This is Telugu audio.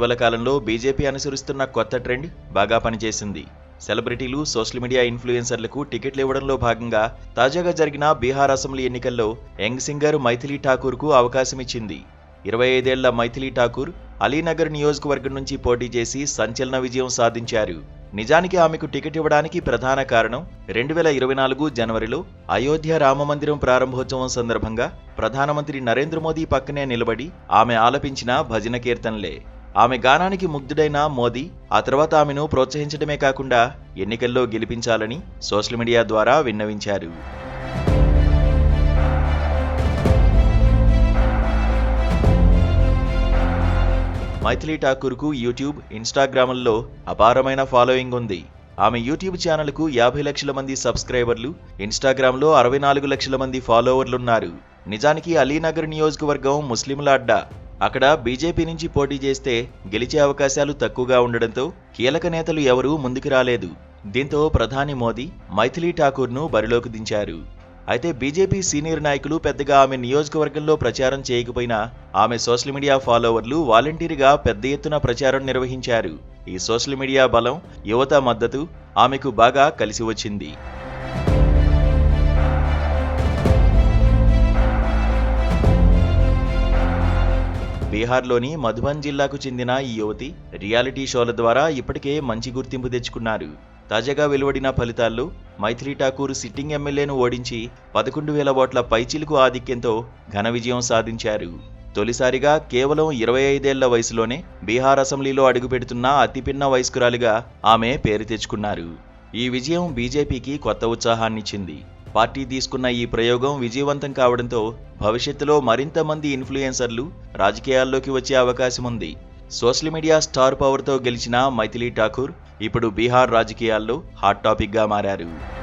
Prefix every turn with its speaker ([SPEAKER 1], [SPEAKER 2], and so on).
[SPEAKER 1] ఇటీవల కాలంలో బీజేపీ అనుసరిస్తున్న కొత్త ట్రెండ్ బాగా పనిచేసింది. సెలబ్రిటీలు సోషల్ మీడియా ఇన్ఫ్లుయెన్సర్లకు టికెట్లు ఇవ్వడంలో భాగంగా తాజాగా జరిగిన బీహార్ అసెంబ్లీ ఎన్నికల్లో యంగ్ సింగర్ మైథిలీ ఠాకూర్కు అవకాశం ఇచ్చింది ఇరవై ఐదేళ్ళ మైథిలీ ఠాకూర్ అలీనగర్ నియోజకవర్గం నుంచి పోటీ చేసి సంచలన విజయం సాధించారు. నిజానికి ఆమెకు టికెట్ ఇవ్వడానికి ప్రధాన కారణం రెండు వేల ఇరవై నాలుగు జనవరిలో అయోధ్య రామమందిరం ప్రారంభోత్సవం సందర్భంగా ప్రధానమంత్రి నరేంద్ర మోదీ పక్కనే నిలబడి ఆమె ఆలపించిన భజన కీర్తనలే. ఆమె గానానికి ముగ్ధుడైన మోదీ ఆ తర్వాత ఆమెను ప్రోత్సహించడమే కాకుండా ఎన్నికల్లో గెలిపించాలని సోషల్ మీడియా ద్వారా విన్నవించారు. మైథిలి ఠాకూర్కు యూట్యూబ్ ఇన్స్టాగ్రామ్లలో అపారమైన ఫాలోయింగ్ ఉంది. ఆమె యూట్యూబ్ ఛానల్కు యాభై లక్షల మంది సబ్స్క్రైబర్లు ఇన్స్టాగ్రామ్లో అరవై నాలుగు లక్షల మంది ఫాలోవర్లున్నారు. నిజానికి అలీనగర్ నియోజకవర్గం ముస్లింల అడ్డా. అక్కడ బీజేపీ నుంచి పోటీ చేస్తే గెలిచే అవకాశాలు తక్కువగా ఉండడంతో కీలక నేతలు ఎవరూ ముందుకు రాలేదు. దీంతో ప్రధాని మోదీ మైథిలీ ఠాకూర్ను బరిలోకి దించారు. అయితే బీజేపీ సీనియర్ నాయకులు పెద్దగా ఆమె నియోజకవర్గంలో ప్రచారం చేయకపోయినా ఆమె సోషల్ మీడియా ఫాలోవర్లు వాలంటీర్గా పెద్ద ఎత్తున ప్రచారం నిర్వహించారు. ఈ సోషల్ మీడియా బలం యువత మద్దతు ఆమెకు బాగా కలిసి వచ్చింది. బీహార్లోని మధుబన్ జిల్లాకు చెందిన ఈ యువతి రియాలిటీ షోల ద్వారా ఇప్పటికే మంచి గుర్తింపు తెచ్చుకున్నారు. తాజాగా వెలువడిన ఫలితాల్లో మైథిలి ఠాకూర్ సిట్టింగ్ ఎమ్మెల్యేను ఓడించి పదకొండు వేల ఓట్ల పైచిలుకు ఆధిక్యంతో ఘన విజయం సాధించారు. తొలిసారిగా కేవలం ఇరవై ఐదేళ్ళ వయసులోనే బీహార్ అసెంబ్లీలో అడుగుపెడుతున్న అతిపిన్న వయస్కురాలిగా ఆమె పేరు తెచ్చుకున్నారు. ఈ విజయం బీజేపీకి కొత్త ఉత్సాహాన్నిచ్చింది. పార్టీ తీసుకున్న ఈ ప్రయోగం విజయవంతం కావడంతో భవిష్యత్తులో మరింత మంది ఇన్ఫ్లుయెన్సర్లు రాజకీయాల్లోకి వచ్చే అవకాశం ఉంది. సోషల్ మీడియా స్టార్ పవర్తో గెలిచిన మైథిలీ ఠాకూర్ ఇప్పుడు బీహార్ రాజకీయాల్లో హాట్ టాపిక్గా మారారు.